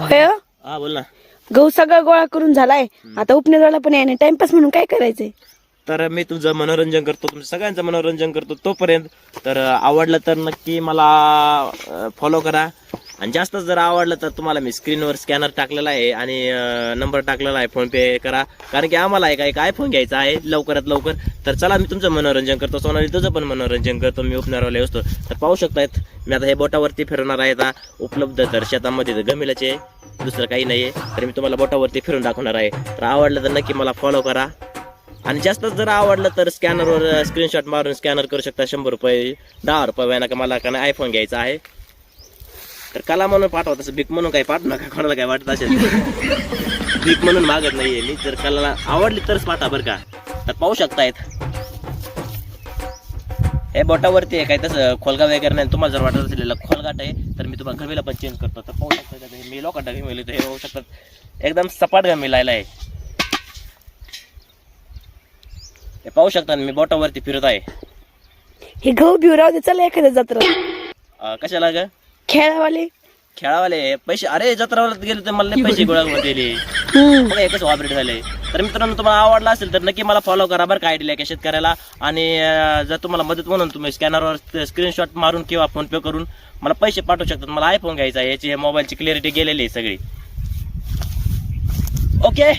होय हो? हा बोल ना. गहू सगळा गोळा करून झालाय. आता उपनेराला पण याने टाइमपास म्हणून काय करायचंय? तर मी तुमचं मनोरंजन करतो. तुमचं सगळ्यांचं मनोरंजन करतो तोपर्यंत. तर आवडलं तर नक्की मला फॉलो करा. आणि जास्त जर आवडलं तर तुम्हाला मी स्क्रीनवर स्कॅनर टाकलेला आहे आणि नंबर टाकलेला आहे. फोनपे करा. कारण की आम्हाला एक एक आयफोन घ्यायचा आहे लवकरात लवकर. तर चला मी तुमचं मनोरंजन करतो. सोनाली तुझं पण मनोरंजन करतो. मी उपनारवाले असतो. तर पाहू शकतायत मी आता हे बोटावरती फिरवणार आहे आता. उपलब्ध तर शेतामध्ये तर गमिलाचे आहे. दुसरं काही नाही आहे तर मी तुम्हाला बोटावरती फिरून दाखवणार आहे. तर आवडलं तर नक्की मला फॉलो करा. आणि जास्त जर आवडलं तर स्कॅनरवर स्क्रीनशॉट मारून स्कॅनर करू शकता. शंभर रुपये दहा रुपये व्हायना का मला का आयफोन घ्यायचा आहे. तर कला म्हणून पाठवा तसं भीक म्हणून काही पाठवू नका कोणाला काय वाटत असेल. भीक म्हणून मागत नाहीये मी जर कलाला आवडली तरच पाठवा बरं का. तर पाहू शकतायत. हे बोटावरती आहे काय तसं खोलगा वगैरे नाही. तुम्हाला जर वाटत असेल खोलगाट आहे तर मी तुम्हाला गमीला पण चेंज करतो. तर पाहू शकता मी लोकांना गमिले तर हे पाहू शकतात. एकदम सपाट गमी लायला आहे. हे पाहू शकता मी बोटावरती फिरत आहे. हे गहू बिव राहू दे चला एखाद्या जत्रा कशाला ग? खेळावाले? खेळावाले. पैसे अरे जत्रावर गेले तर मला पैसे गोळा करून दिले. एकच ऑपरेट झाले. तर मित्रांनो तुम्हाला आवडला असेल तर नक्की मला फॉलो करा बरं का आयडीला का शेतकऱ्याला आणि जर तुम्हाला मदत म्हणून तुम्ही स्कॅनरवर स्क्रीनशॉट मारून किंवा फोन पे करून मला पैसे पाठवू शकतात मला आयफोन घ्यायचा आहे याची मोबाईलची क्लिअरिटी गेलेली आहे सगळी. ओके